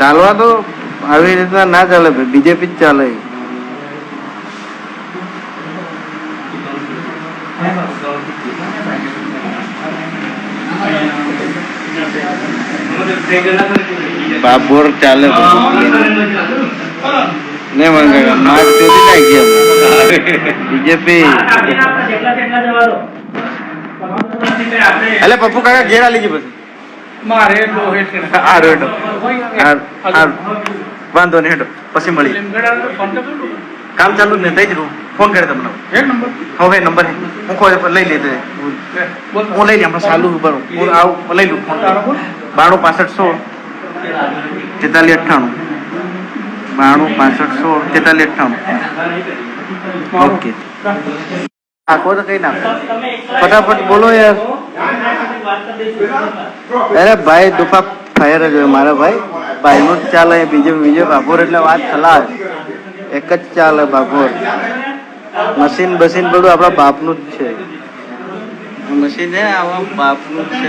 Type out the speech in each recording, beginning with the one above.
ચાલવા તો આવી રીતના ના ચાલે ભાઈ બીજેપી જ ચાલે. બાબોર ચાલે ને મંગે માર્ક ચોરી નાખી બીજેપી. એટલે પપ્પુ કાકા ઘેર આલી ગઈ પછી. મારે એટલો હેઠ આ રેડો વાંધો નહીં હેઠો પછી મળી કામ ચાલુ ને થઈ જ રહું ફોન કરે તમને. એક નંબર? હવે નંબર હે. હું કોઈ લઈ લેતો હું લઈ લે હમણાં ચાલુ ઉપર હું આવું લઈ લઉં ફોન. બાણું પાસઠ સો તેતાલીસ અઠ્ઠાણું. બાણું પાસઠ સો તેતાલીસ અઠ્ઠાણું. ઓકે. આખો તો કઈ નાખો ફટાફટ બોલો યાર. અરે ભાઈ દુફા ફાયર જ હોય મારા ભાઈ. ભાઈનું જ ચાલે બીજો બીજો બાપોર એટલે વાત ખલાસ. એક જ ચાલે બાપોર. મશીન બસીન બધું આપણા બાપનું જ છે. મશીન હે આવા બાપનું જ છે.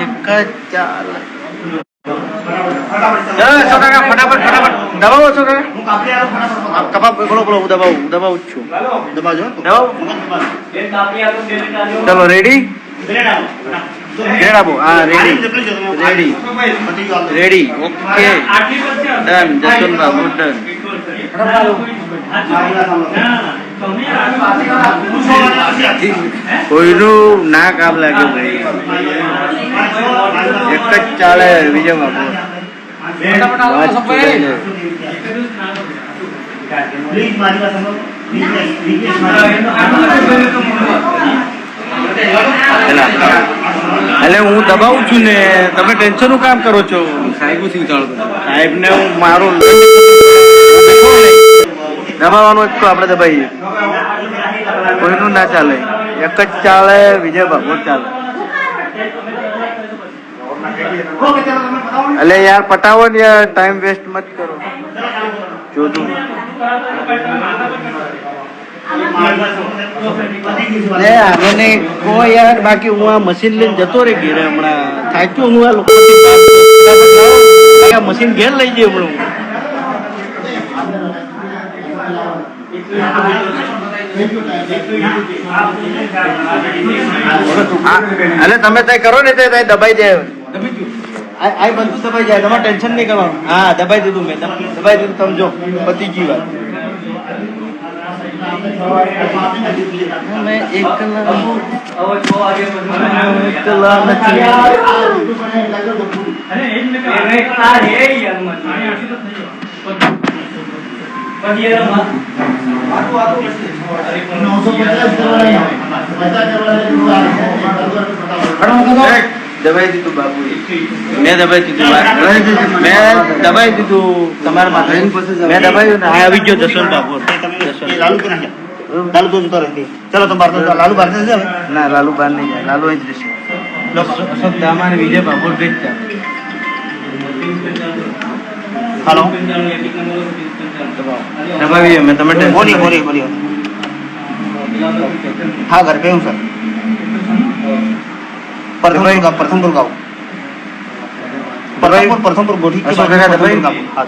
એક જ ચાલે. ફટાફટ ફટાફટ. દબાવો છો કાકા કપા બોલો બોલો હું દબાવું હું દબાવું જ છું દબાજો દબાવો ચલો રેડી આપો હા ready ready ready okay done Jaswant good done કોઈનું ના કામ લાગે ભાઈ એક જ ચાલે વિજય એટલે હું દબાવું છું ને તમે ટેન્શનનું કામ કરો છો? સાહેબ સિંહ સાહેબ ને હું મારું દબાવવાનું જ તો આપણે દબાઈએ. કોઈનું ના ચાલે. એક જ ચાલે વિજય ભાગવત ચાલે. એટલે યાર પટાવો ને યાર ટાઈમ વેસ્ટ મત કરો. જોતું લે આને કો યાર બાકી હું આ મશીન લઈને જતો રે ઘેરે હમણાં. થાક્યો હું આ લોકો મશીન ઘેર લઈ જઈએ હમણાં અલે તમે તય કરો ને તે તય દબાઈ જાય આ આ બધું દબાઈ જાય તમારે ટેન્શન નહીં કરવાનું હા દબાઈ દીધું મેં દબ- દબાઈ દીધું સમજો પતી ગઈ વાત અમે એકલા એકલા નથી દબાઈ દીધું બાપુ મેં દબાઈ દીધું બા- મેં દબાઈ દીધું તમારા માથે. મેં દબાઈ ને હા આવી ગયો જસવંત બાબુ લાલુ ચલો તો બાર તો લાલુ હવે? ના લાલુ બાર નહીં જાય. લાલુ અહીં જ રહેશે. અશોક દામા અને વિજય બાબુ ભેજતા હાલો. દબાવીએ મેં તમે મોરી મોરી બોલી હા ઘર पे हूँ सर प्रथमपुर गाँव प्रथमपुर गाँव प्रथमपुर प्रथमपुर गोठी के अशोक बाद में नगर दबाई? प्रथमपुर गाँव। हाँ